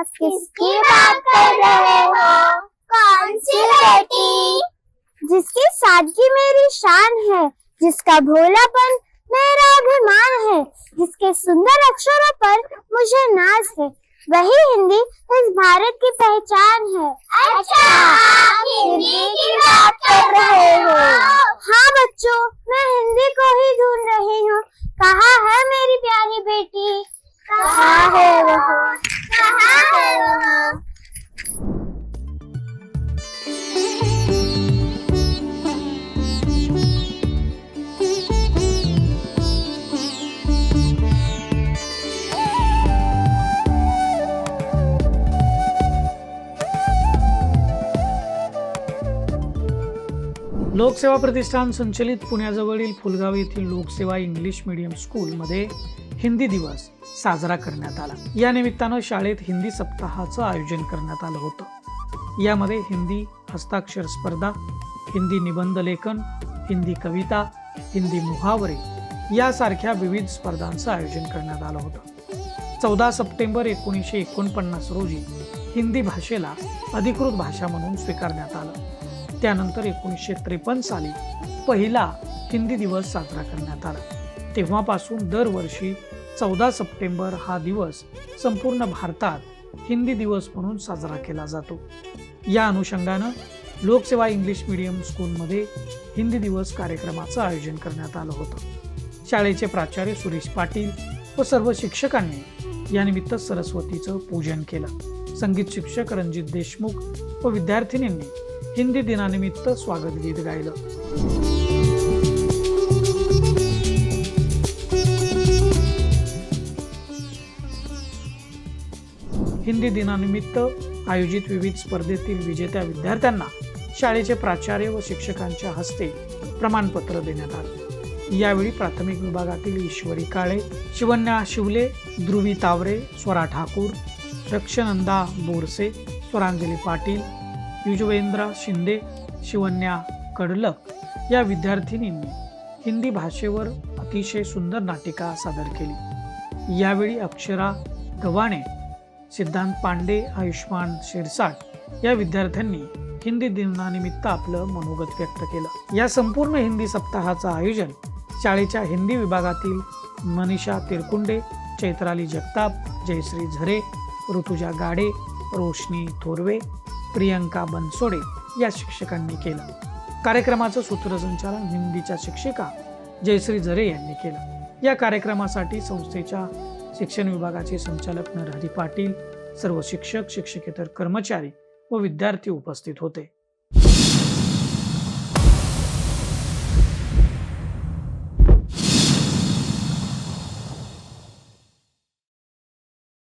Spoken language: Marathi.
किसकी बात कर रहे हो? कौन सी बेटी? जिसकी सादगी मेरी शान है, जिसका भोलापन मेरा अभिमान है, जिसके सुंदर अक्षरों पर मुझे नाज है। वही हिंदी इस भारत की पहचान है। लोकसेवा प्रतिष्ठान संचलित पुण्याजवळील फुलगाव येथील लोकसेवा इंग्लिश मीडियम स्कूलमध्ये हिंदी दिवस साजरा करण्यात आला. या निमित्तानं शाळेत हिंदी सप्ताहाचं आयोजन करण्यात आलं होतं. यामध्ये हिंदी हस्ताक्षर स्पर्धा हिंदी निबंध लेखन हिंदी कविता हिंदी मुहावरे यासारख्या विविध स्पर्धांचं आयोजन करण्यात आलं होतं. चौदा सप्टेंबर एकोणीसशे एकोणपन्नास रोजी हिंदी भाषेला अधिकृत भाषा म्हणून स्वीकारण्यात आलं. त्यानंतर एकोणीसशे त्रेपन्न साली पहिला हिंदी दिवस साजरा करण्यात आला. तेव्हापासून दरवर्षी चौदा सप्टेंबर हा दिवस संपूर्ण भारतात हिंदी दिवस म्हणून साजरा केला जातो. या अनुषंगानं लोकसेवा इंग्लिश मीडियम स्कूलमध्ये हिंदी दिवस कार्यक्रमाचं आयोजन करण्यात आलं होतं. शाळेचे प्राचार्य सुरेश पाटील व सर्व शिक्षकांनी यानिमित्त सरस्वतीचं पूजन केलं. संगीत शिक्षक रणजित देशमुख व विद्यार्थिनींनी हिंदी दिनानिमित्त स्वागत गीत गायलं. हिंदी दिनानिमित्त आयोजित विविध स्पर्धेतील विजेत्या विद्यार्थ्यांना शाळेचे प्राचार्य व शिक्षकांच्या हस्ते प्रमाणपत्र देण्यात आले. यावेळी प्राथमिक विभागातील ईश्वरी काळे शिवन्या शिवले ध्रुवी तावरे स्वरा ठाकूर रक्षनंदा बोरसे स्वरांजली पाटील युजवेंद्र शिंदे शिवन्या कडलक या विद्यार्थिनींनी हिंदी भाषेवर अतिशय सुंदर नाटिका सादर केली. यावेळी अक्षरा गव्हाणे सिद्धांत पांडे आयुष्मान शिरसाट या विद्यार्थ्यांनी हिंदी दिनानिमित्त आपलं मनोगत व्यक्त केलं. या संपूर्ण हिंदी सप्ताहाचं आयोजन शाळेच्या हिंदी विभागातील मनीषा तिरकुंडे चैत्राली जगताप जयश्री झरे ऋतुजा गाडे रोशनी थोरवे प्रियंका बनसोडे या शिक्षकांनी केलं. कार्यक्रमाचं सूत्रसंचालन हिंदीच्या शिक्षिका जयश्री झरे यांनी केलं. या कार्यक्रमासाठी संस्थेच्या शिक्षण विभागाचे संचालक नरहरी पाटील सर्व शिक्षक शिक्षकेतर कर्मचारी व विद्यार्थी उपस्थित होते.